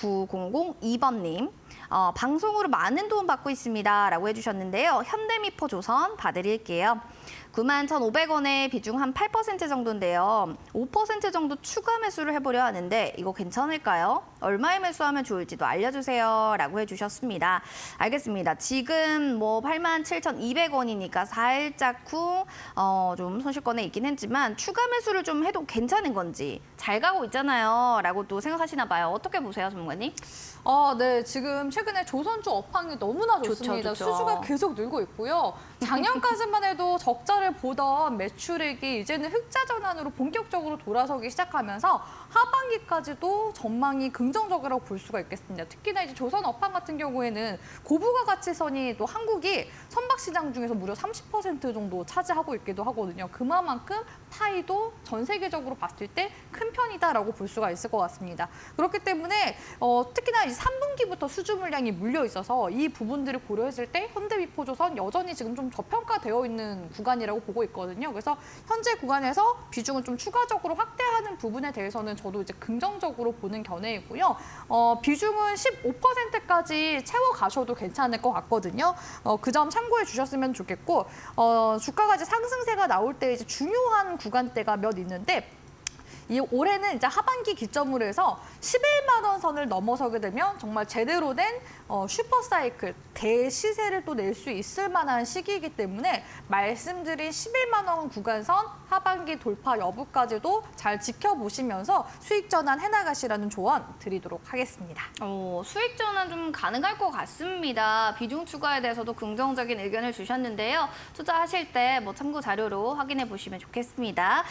9002번님. 어, 방송으로 많은 도움 받고 있습니다. 라고 해주셨는데요. 현대미포 조선 봐드릴게요. 9만 1,500원의 비중 한 8% 정도인데요. 5% 정도 추가 매수를 해보려 하는데 이거 괜찮을까요? 얼마에 매수하면 좋을지도 알려주세요. 라고 해주셨습니다. 알겠습니다. 지금 뭐 8만 7,200원이니까 살짝 후, 어, 좀 손실권에 있긴 했지만 추가 매수를 좀 해도 괜찮은 건지 잘 가고 있잖아요. 라고 또 생각하시나 봐요. 어떻게 보세요, 전문가님? 아, 네. 지금 최근에 조선주 업황이 너무나 좋죠, 좋습니다. 좋죠. 수주가 계속 늘고 있고요. 작년까지만 해도 적자를 보던 매출액이 이제는 흑자 전환으로 본격적으로 돌아서기 시작하면서 하반기까지도 전망이 긍정적이라고 볼 수가 있겠습니다. 특히나 이제 조선 업황 같은 경우에는 고부가 가치선이 또 한국이 선박 시장 중에서 무려 30% 정도 차지하고 있기도 하거든요. 그만큼 파이도 전 세계적으로 봤을 때 큰 편이다라고 볼 수가 있을 것 같습니다. 그렇기 때문에 어, 특히나 이 3분기부터 수주 물량이 물려 있어서 이 부분들을 고려했을 때 현대미포조선 여전히 지금 좀 저평가되어 있는 구간이라고 보고 있거든요. 그래서 현재 구간에서 비중을 좀 추가적으로 확대하는 부분에 대해서는 저도 이제 긍정적으로 보는 견해이고요. 어, 비중은 15%까지 채워 가셔도 괜찮을 것 같거든요. 어, 그 점 참고해 주셨으면 좋겠고 어, 주가가 이제 상승세가 나올 때 이제 중요한 구간대가 몇 있는데 이 올해는 이제 하반기 기점으로 해서 11만 원 선을 넘어서게 되면 정말 제대로 된 어, 슈퍼사이클 대시세를 또 낼 수 있을 만한 시기이기 때문에 말씀드린 11만 원 구간선 하반기 돌파 여부까지도 잘 지켜보시면서 수익 전환 해나가시라는 조언 드리도록 하겠습니다. 어, 수익 전환 좀 가능할 것 같습니다. 비중 추가에 대해서도 긍정적인 의견을 주셨는데요. 투자하실 때 뭐 참고 자료로 확인해 보시면 좋겠습니다.